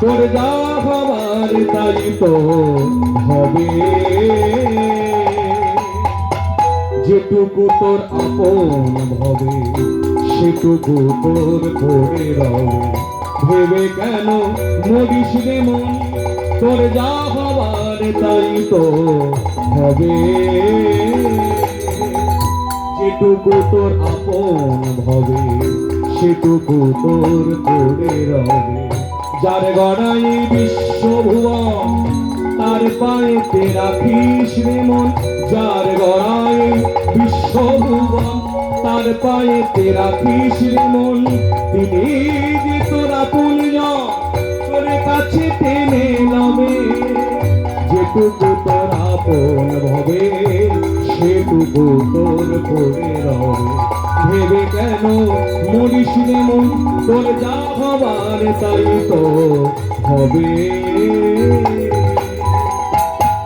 তোর যা হবার তাই তো হবে। যেটুকু তোর আপন হবে, সেটুকু তোর রবে। ভেবে কেন মরিস রে মন, তোর যা হবার তাই তো হবে। যেটুকু তোর আপন হবে, সেটুকু তোর পড়ে রবে। যার গড়াই বিশ্বভুবন তার পায়েতে রাখিস মন যার গড়াই বিশ্বভুবন তার পায়েতে রাখিস মন তিনি যে তোরা পুণ্য তোর কাছে টেনে নামে। যেটুকু তোর আপন ভবে, সেটুকু তোর পড়ে রবে। ভেবে কেন মরিস মন তোর যা হবার তাই তো হবে।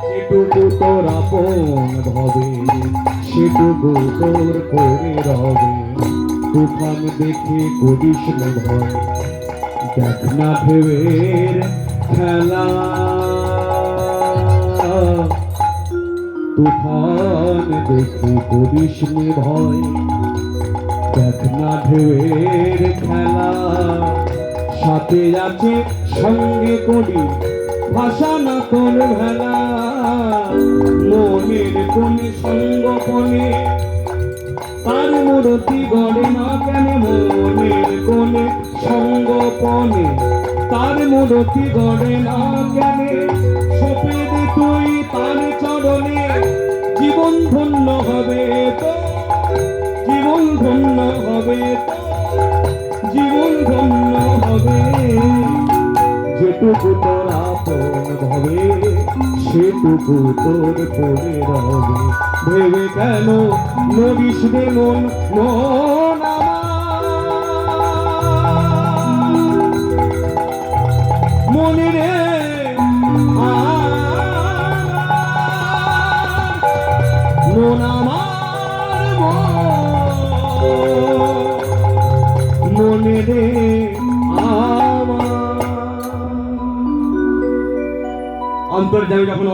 যেটুকু তোর আপন ভবে সেটুকু তোর পড়ে রবে। তুফান দেখে করিস না ভয়, দেখ না ঢেউয়ের খেলা। তুফান দেখে করিস ভয় ঢেউয়ের খেলা। সাথে আছে সঙ্গে করি ভাষা না তোর ভেলা। মনের কোন তার মূর্তি গড়ে না কেন মনের কোনে তার মূর্তি গড়ে না কেন সপে তুই তার চরণে, জীবন ধন্য হবে। ধন্য হবে। জীবন ধন্য হবে। যেটুকু তোর আপন হবে, সেটুকু তোর পড়ে রবে। ভেবে কেন রে মন মন মনে আমার অন্তর্জামী যখন